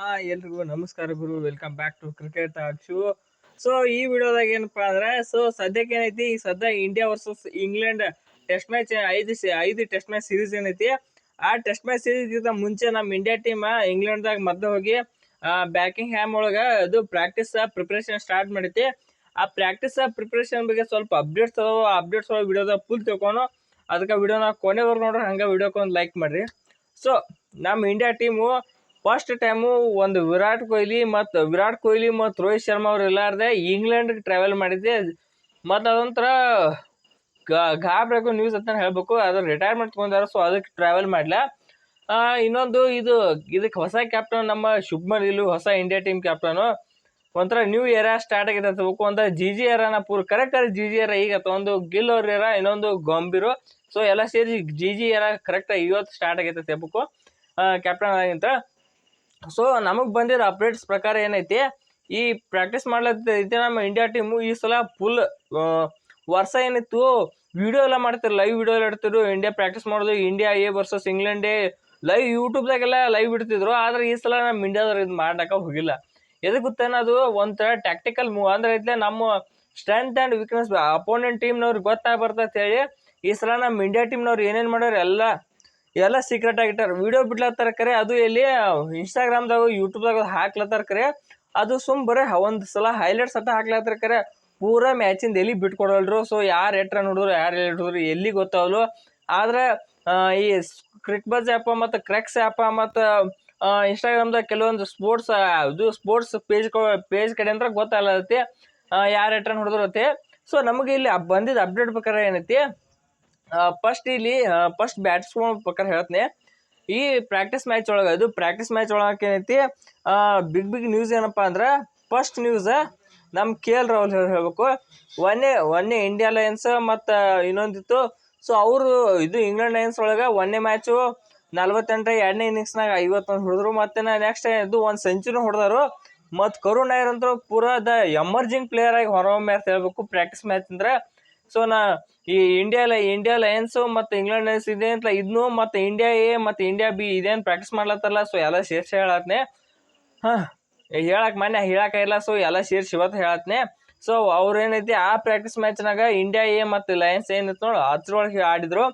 ಹಾ ಎಲ್ರಿಗೂ ನಮಸ್ಕಾರ ಗುರು. Welcome back to cricket show so ಈ ವಿಡಿಯೋದಾಗ ಏನಪ್ಪಾ ಅಂದ್ರೆ ಸೊ ಸದ್ಯಕ್ಕೆ ಏನೈತಿ ಈಗ ಸದ್ಯ India versus England test match ಐದು ಐದು ಟೆಸ್ಟ್ ಮ್ಯಾಚ್ ಸೀರೀಸ್ ಏನೈತಿ. ಆ ಟೆಸ್ಟ್ ಮ್ಯಾಚ್ ಸೀರೀಸ್ ಗಿಂತ ಮುಂಚೆ ನಮ್ಮ ಇಂಡಿಯಾ ಟೀಮ್ ಇಂಗ್ಲೆಂಡ್ದಾಗ ಮದ್ದು ಹೋಗಿ ಬ್ಯಾಕಿಂಗ್ ಹ್ಯಾಮ್ ಒಳಗ ಅದು ಪ್ರಾಕ್ಟೀಸ್ ಪ್ರಿಪರೇಷನ್ ಸ್ಟಾರ್ಟ್ ಮಾಡೈತಿ ಆ ಪ್ರಾಕ್ಟೀಸ್ ಪ್ರಿಪರೇಷನ್ ಬಗ್ಗೆ ಸ್ವಲ್ಪ ಅಪ್ಡೇಟ್ಸ್ ಅದಾವ ಅಪ್ಡೇಟ್ಸ್ ಒಳಗೆ ವಿಡಿಯೋದಾಗ ಫುಲ್ ತಿಳ್ಕೊಂಡು, ಅದಕ್ಕೆ ವಿಡಿಯೋನ ಕೊನೆವರೆಗೆ ನೋಡ್ರಿ, ಹಂಗೆ ವಿಡಿಯೋಕ್ಕೆ ಒಂದು ಲೈಕ್ ಮಾಡ್ರಿ. ಸೊ ನಮ್ಮ ಇಂಡಿಯಾ ಟೀಮು ಫಸ್ಟ್ ಟೈಮು ಒಂದು ವಿರಾಟ್ ಕೊಹ್ಲಿ ಮತ್ತು ವಿರಾಟ್ ಕೊಹ್ಲಿ ಮತ್ತು ರೋಹಿತ್ ಶರ್ಮಾ ಅವ್ರು ಇಲ್ಲಾರ್ದೆ ಇಂಗ್ಲೆಂಡ್ಗೆ ಟ್ರಾವೆಲ್ ಮಾಡಿದ್ದೆ. ಮತ್ತು ಅದೊಂಥರ ಗಾಬ್ರಾಗೋ ನ್ಯೂಸ್ ಅಂತ ಹೇಳಬೇಕು. ಅದ್ರ ರಿಟೈರ್ಮೆಂಟ್ ತೊಗೊಂಡಾರ ಸೊ ಅದಕ್ಕೆ ಟ್ರಾವೆಲ್ ಮಾಡಲ. ಇನ್ನೊಂದು ಇದು ಇದಕ್ಕೆ ಹೊಸ ಕ್ಯಾಪ್ಟನ್ ನಮ್ಮ ಶುಭ್ಮನ್ ಗಿಲ್ ಹೊಸ ಇಂಡಿಯಾ ಟೀಮ್ ಕ್ಯಾಪ್ಟನು ಒಂಥರ ನ್ಯೂ ಏರಾ ಸ್ಟಾರ್ಟ್ ಆಗಿದೆ ಅಂತ ಒಂದು ಜಿ ಜಿ ಏರಾನ ಪೂರ್ ಕರೆಕ್ಟ್ ಜಿ ಜಿ ಎರ ಈಗ ಒಂದು ಗಿಲ್ ಅವ್ರ ಇರ ಇನ್ನೊಂದು ಗಂಭೀರು ಸೊ ಎಲ್ಲ ಸೇರಿ ಜಿ ಜಿ ಏರ ಕರೆಕ್ಟ್ ಇವತ್ತು ಸ್ಟಾರ್ಟ್ ಆಗೈತೆ ಅಂತ ಕ್ಯಾಪ್ಟನ್ ಆಗಿಂತ. ಸೊ ನಮಗೆ ಬಂದಿರೋ ಅಪ್ಡೇಟ್ಸ್ ಪ್ರಕಾರ ಏನೈತಿ? ಈ ಪ್ರಾಕ್ಟೀಸ್ ಮಾಡ್ಲತ್ತೈತಿ ನಮ್ಮ ಇಂಡಿಯಾ ಟೀಮು ಈ ಸಲ ಫುಲ್ ವರ್ಷ ಏನಿತ್ತು? ವಿಡಿಯೋ ಎಲ್ಲ ಮಾಡ್ತಾರೆ ಲೈವ್ ವಿಡಿಯೋ ಎಲ್ಲ ಇಡ್ತಿದ್ರು. ಇಂಡಿಯಾ ಪ್ರಾಕ್ಟೀಸ್ ಮಾಡೋದು India A versus England live ಯೂಟ್ಯೂಬ್ದಾಗೆಲ್ಲ live ಇಡ್ತಿದ್ರು ಆದರೆ ಈ ಸಲ ನಮ್ಮ ಇಂಡಿಯಾದವ್ರು ಇದು ಮಾಡೋಕೆ ಹೋಗಿಲ್ಲ. ಎದಕ್ಕೆ ಗೊತ್ತೇನದು? ಒಂಥರ ಟ್ಯಾಕ್ಟಿಕಲ್ ಮೂವ್ ಅಂದ್ರೆ ಐತೆ ನಮ್ಮ ಸ್ಟ್ರೆಂತ್ ಆ್ಯಂಡ್ ವೀಕ್ನೆಸ್ ಅಪೋನೆಂಟ್ ಟೀಮ್ನವ್ರಿಗೆ ಗೊತ್ತಾಗ ಬರ್ತೈತೆ ಹೇಳಿ. ಈ ಸಲ ನಮ್ಮ ಇಂಡಿಯಾ ಟೀಮ್ನವ್ರು ಏನೇನು ಮಾಡ್ಯಾರ? ಎಲ್ಲ ಎಲ್ಲ ಸೀಕ್ರೆಟ್ ಆಗಿಟ್ಟಾರ ವಿಡಿಯೋ ಬಿಡ್ಲತ್ತಾರ ಕರೆ, ಅದು ಎಲ್ಲಿ ಇನ್ಸ್ಟಾಗ್ರಾಮ್ದಾಗ ಯೂಟ್ಯೂಬ್ದಾಗ ಹಾಕ್ಲತ್ತಾರ ಕರೆ. ಅದು ಸುಮ್ ಬರೀ ಒಂದು ಸಲ ಹೈಲೈಟ್ಸ್ ಅಂತ ಹಾಕ್ಲತ್ತಾರ ಕರೆ. ಪೂರ ಮ್ಯಾಚಿಂದ ಎಲ್ಲಿ ಬಿಟ್ಕೊಡಲ್ರು? ಸೊ ಯಾರು ಎಟ್ರ ನೋಡಿದ್ರು, ಯಾರು ಹಿಡಿದ್ರು ಎಲ್ಲಿ ಗೊತ್ತಾವಲು ಆದ್ರೆ ಈ ಕ್ರಿಕ್ ಬಜ್ ಆ್ಯಪ ಮತ್ತು ಕ್ರೆಕ್ಸ್ ಆ್ಯಪ ಮತ್ತು ಇನ್ಸ್ಟಾಗ್ರಾಮ್ದಾಗ ಕೆಲವೊಂದು ಸ್ಪೋರ್ಟ್ಸ್ ಇದು ಸ್ಪೋರ್ಟ್ಸ್ ಪೇಜ್ ಪೇಜ್ ಕಡೆ ಅಂದ್ರೆ ಗೊತ್ತಾಗತ್ತೆ ಯಾರು ಎಟ್ರ ಹೊಡೆದ್ರತ್ತೆ ಸೊ ನಮಗೆ ಇಲ್ಲಿ ಬಂದಿದ್ದು ಅಪ್ಡೇಟ್ ಪ್ರಕಾರ ಏನೈತಿ? ಫಸ್ಟ್ ಇಲ್ಲಿ ಫಸ್ಟ್ ಬ್ಯಾಟ್ಸ್ಮನ್ ಪ್ರಕಾರ ಹೇಳ್ತೀನಿ. ಈ ಪ್ರಾಕ್ಟೀಸ್ ಮ್ಯಾಚ್ ಒಳಗೆ, ಇದು ಪ್ರಾಕ್ಟೀಸ್ ಮ್ಯಾಚ್ ಒಳಗೆ ಏನೈತಿ ಬಿಗ್ ಬಿಗ್ ನ್ಯೂಸ್ ಏನಪ್ಪ ಅಂದ್ರೆ ಫಸ್ಟ್ ನ್ಯೂಸ್ ನಮ್ಮ ಕೆ ಎಲ್ ರಾಹುಲ್ ಹೇಳಿ ಹೇಳ್ಬೇಕು. ಒನ್ನೇ ಒಂದೇ ಇಂಡಿಯಾ ಲಯನ್ಸ್ ಮತ್ತು ಇನ್ನೊಂದಿತ್ತು ಸೊ ಅವರು ಇದು ಇಂಗ್ಲೆಂಡ್ ಲಯನ್ಸ್ ಒಳಗೆ ಒಂದನೇ ಮ್ಯಾಚು ನಲ್ವತ್ತೆಂಟ ಎರಡನೇ ಇನ್ನಿಂಗ್ಸ್ನಾಗ ಐವತ್ತೊಂದು ಹೊಡೆದ್ರು. ಮತ್ತೆ ನೆಕ್ಸ್ಟ್ ಇದು ಒಂದು ಸೆಂಚುರಿ ಹೊಡೆದಾರು. ಮತ್ತು ಕರುಣ್ ನಾಯರ್ ಅಂತೂ ಪೂರಾ ದ ಎಮರ್ಜಿಂಗ್ ಪ್ಲೇಯರ್ ಆಗಿ ಹೊರಹೊಮ್ಮೆ ಅಂತ ಹೇಳ್ಬೇಕು. ಪ್ರಾಕ್ಟೀಸ್ ಮ್ಯಾಚ್ ಅಂದ್ರೆ ಸೊ ನಾ ಈ ಇಂಡಿಯಾ ಇಂಡಿಯಾ ಲಯನ್ಸ್ ಮತ್ತು ಇಂಗ್ಲೆಂಡ್ ಲಯನ್ಸ್ ಇದೆ ಅಂತ ಇದನ್ನು ಮತ್ತು ಇಂಡಿಯಾ ಎ ಮತ್ತು ಇಂಡಿಯಾ ಬಿ ಇದೇನು ಪ್ರಾಕ್ಟೀಸ್ ಮಾಡ್ಲತ್ತಲ್ಲ ಸೊ ಎಲ್ಲ ಸೇರಿಸಿ ಹೇಳತ್ನೆ. ಹಾಂ ಹೇಳಕ್ಕೆ ಮೊನ್ನೆ ಹೇಳಕ್ ಇಲ್ಲ ಸೊ ಎಲ್ಲ ಸೇರಿಸಿ ಇವತ್ತು ಹೇಳತ್ನೆ. ಸೊ ಅವ್ರೇನೈತಿ ಆ ಪ್ರಾಕ್ಟೀಸ್ ಮ್ಯಾಚ್ನಾಗ ಇಂಡಿಯಾ ಎ ಮತ್ತು ಲಯನ್ಸ್ ಏನಿತ್ತು ನೋಡಿ, ಅದ್ರೊಳಗೆ ಆಡಿದ್ರು.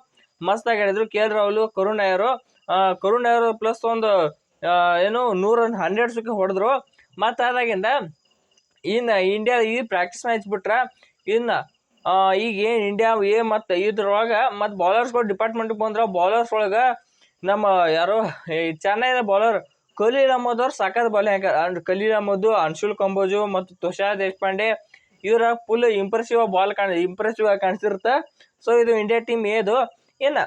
ಮಸ್ತಾಗಿ ಆಡಿದ್ರು, K L Rahul, Karun Iyer. Karun Nair plus ಒಂದು ಏನು ನೂರ ಹಂಡ್ರೆಡ್ ಸುಖಿ ಹೊಡೆದ್ರು. ಮತ್ತು ಅದಾಗಿಂದ ಇನ್ನು ಇಂಡಿಯಾ ಈ ಪ್ರಾಕ್ಟೀಸ್ ಮ್ಯಾಚ್ ಬಿಟ್ರೆ, ಇನ್ನು ಈಗ ಏನು ಇಂಡಿಯಾ ಎ ಮತ್ತು ಇದ್ರೊಳಗೆ ಮತ್ತು ಬೌಲರ್ಸ್ಗಳು ಡಿಪಾರ್ಟ್ಮೆಂಟ್ಗೆ ಬಂದ್ರೆ ಬೌಲರ್ಸ್ ಒಳಗೆ ನಮ್ಮ ಯಾರೋ ಚೆನ್ನೈದ ಬೌಲರ್ ಕಲೀಲ್ ಅಹಮದ್ ಅವ್ರು ಸಖತ್ ಬಾಲಿಂಗ್ ಅಂಡ್ ಕಲೀಲ್ ಅಹಮದ್, ಅನ್ಶುಲ್ ಕಂಬೋಜು ಮತ್ತು ತುಷಾರ್ ದೇಶಪಾಂಡೆ ಇವರ ಫುಲ್ ಇಂಪ್ರೆಸಿವ್ ಬಾಲ್ ಕಾಣ ಇಂಪ್ರೆಸಿವ್ ಆಗಿ ಕಾಣಿಸಿರುತ್ತೆ ಸೊ ಇದು ಇಂಡಿಯಾ ಟೀಮ್ ಏದು? ಏನು?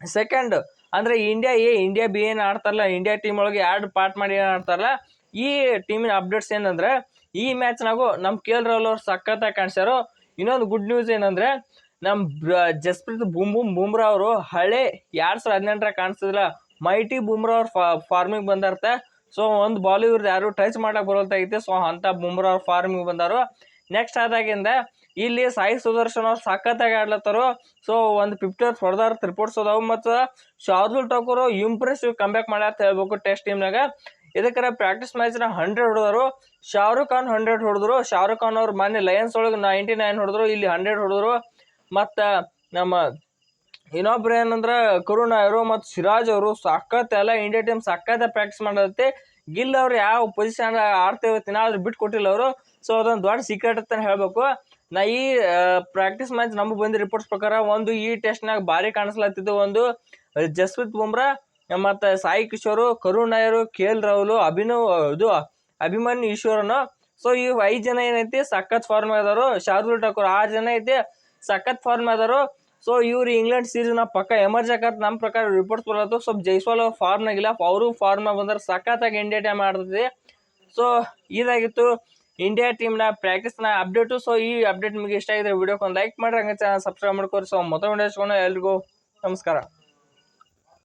ಸೆಕೆಂಡ್ ಅಂದ್ರೆ ಇಂಡಿಯಾ ಎ ಇಂಡಿಯಾ ಬಿ ಏನು ಆಡ್ತಾರಲ್ಲ ಇಂಡಿಯಾ ಟೀಮ್ ಒಳಗೆ ಎರಡು ಪಾರ್ಟ್ ಮಾಡಿ ಏನು ಆಡ್ತಾರಲ್ಲ ಈ ಟೀಮಿನ ಅಪ್ಡೇಟ್ಸ್ ಏನಂದ್ರೆ, ಈ ಮ್ಯಾಚ್ನಾಗೂ ನಮ್ಮ ಕೆ ಎಲ್ ರಾಹುಲ್ ಅವ್ರು ಸಖತ್ತಾಗಿ ಕಾಣಿಸ್ಯಾರು. ಇನ್ನೊಂದು ಗುಡ್ ನ್ಯೂಸ್ ಏನಂದ್ರೆ ನಮ್ಮ ಜಸ್ಪ್ರೀತ್ ಬೂಮ್ ಬೂಮ್ ಬೂಮ್ರಾ ಅವರು ಹಳೆ ಎರಡ್ ಸಾವಿರದ ಹದಿನೆಂಟರ ಕಾಣಿಸ್ತಿದ್ರ ಮೈಟಿ ಬೂಮ್ರಾ ಅವ್ರ ಫಾರ್ಮಿಗೆ ಬಂದಿರ್ತೆ. ಸೊ ಒಂದು ಬಾಲ್ ಇವ್ರದ್ದು ಯಾರು ಟಚ್ ಮಾಡಕ್ ಬರೋಲ್ತಾಗೈತೆ ಸೊ ಅಂತ ಬೂಮ್ರಾ ಅವ್ರ ಫಾರ್ಮಿಗೆ ಬಂದಾರು. ನೆಕ್ಸ್ಟ್ ಆದಾಗಿಂದ, ಇಲ್ಲಿ ಸಾಯಿ ಸುದರ್ಶನ್ ಅವ್ರು ಸಖತ್ತಾಗಿ ಆಡ್ಲತ್ತಾರು. ಸೊ ಒಂದು ಫಿಫ್ಟಿ ಓವರ್ಸ್ ಹೊಡೆದಾರ ರಿಪೋರ್ಟ್ಸ್ ಅದಾವು ಮತ್ತು ಶಾರ್ದುಲ್ ಠಾಕೂರ್ ಇಂಪ್ರೆಸಿವ್ ಕಂಬ್ಯಾಕ್ ಮಾಡ್ಯಾರ ಹೇಳ್ಬೇಕು ಟೆಸ್ಟ್ ಟೀಮ್ನಾಗ ಇದಕ್ಕರ ಪ್ರಾಕ್ಟೀಸ್ ಮ್ಯಾಚ್ನ ಹಂಡ್ರೆಡ್ ಹೊಡೆದರು. ಶಾರುಖ್ ಖಾನ್ ಹಂಡ್ರೆಡ್ ಹೊಡೆದ್ರು. ಶಾರುಖ್ ಖಾನ್ ಅವ್ರು ಮೊನ್ನೆ ಲಯನ್ಸ್ ಒಳಗೆ ನೈಂಟಿ ನೈನ್ ಹೊಡೆದ್ರು. ಇಲ್ಲಿ ಹಂಡ್ರೆಡ್ ಹೊಡೆದ್ರು. ಮತ್ತು ನಮ್ಮ ಇನ್ನೊಬ್ರು ಏನಂದ್ರೆ ಕರುಣ್ ಅವರು ಮತ್ತು ಸಿರಾಜ್ ಅವರು ಸಖತ್ ಎಲ್ಲ ಇಂಡಿಯಾ ಟೀಮ್ ಸಖತ್ ಪ್ರಾಕ್ಟೀಸ್ ಮಾಡತ್ತೆ ಗಿಲ್ ಅವ್ರು ಯಾವ ಪೊಸಿಷನ್ ಆಡ್ತೇವೆ ತಿನ್ನಾದ್ರು ಬಿಟ್ಟು ಕೊಟ್ಟಿಲ್ಲ ಅವರು. ಸೊ ಅದೊಂದು ದೊಡ್ಡ ಸೀಕ್ರೆಟ್ ಅಂತ ಹೇಳಬೇಕು. ನಾ ಈ ಪ್ರಾಕ್ಟೀಸ್ ಮ್ಯಾಚ್ ನಮಗೆ ಬಂದ ರಿಪೋರ್ಟ್ಸ್ ಪ್ರಕಾರ ಒಂದು ಈ ಟೆಸ್ಟ್ನಾಗ ಭಾರಿ ಕಾಣಿಸ್ಲತ್ತಿದ್ದು ಒಂದು ಜಸ್ಪ್ರೀತ್ ಬುಮ್ರಾ ಮತ್ತು ಸಾಯಿ ಕಿಶೋರು, ಕರುಣ್ ನಾಯರು, ಕೆ ಎಲ್ ರಾಹುಲ್, ಅಭಿನವ್ ಇದು ಅಭಿಮನ್ಯು ಈಶ್ವರನು ಸೊ ಈ ಐದು ಜನ ಏನೈತಿ? ಸಖತ್ ಫಾರ್ಮ್ ಅದಾರು ಶಾರ್ದುಲ್ ಠಾಕೂರ್ ಆರು ಜನ ಐತಿ. ಸಖತ್ ಫಾರ್ಮ್ ಅದಾರು ಸೊ ಇವ್ರು ಇಂಗ್ಲೆಂಡ್ ಸೀರೀಸ್ನ ಪಕ್ಕ ಎಮರ್ಜ್ ಆಕತ್. ನಮ್ಮ ಪ್ರಕಾರ ರಿಪೋರ್ಟ್ಸ್ ಬರತ್ತು ಸ್ವಲ್ಪ ಜೈಸ್ವಾಲ್ ಅವ್ರು ಫಾರ್ಮ್ನಾಗಿಲ್ಲ ಅವರು ಫಾರ್ಮ್ ಬಂದ್ರೆ. ಸಖತ್ತಾಗಿ ಇಂಡಿಯಾ ಟೈಮ್ ಆಡ್ತದೆ ಸೊ ಇದಾಗಿತ್ತು. ಇಂಡಿಯಾ ಟೀಮ್ನ ಪ್ರಾಕ್ಟೀಸ್ನ ಅಪ್ಡೇಟು ಸೊ ಈ ಅಪ್ಡೇಟ್ ನಿಮಗೆ ಇಷ್ಟ ಆಗಿದ್ರೆ ವಿಡಿಯೋ ಒಂದು ಲೈಕ್ ಮಾಡಿರಿ. ಹಂಗೆ ಚಾನಲ್ ಸಬ್ಸ್ಕ್ರೈಬ್ ಮಾಡ್ಕೊರಿ. ಸೊ ಮೊತ್ತ ವಿಡಿಯೋ ಎಲ್ರಿಗೂ ನಮಸ್ಕಾರ.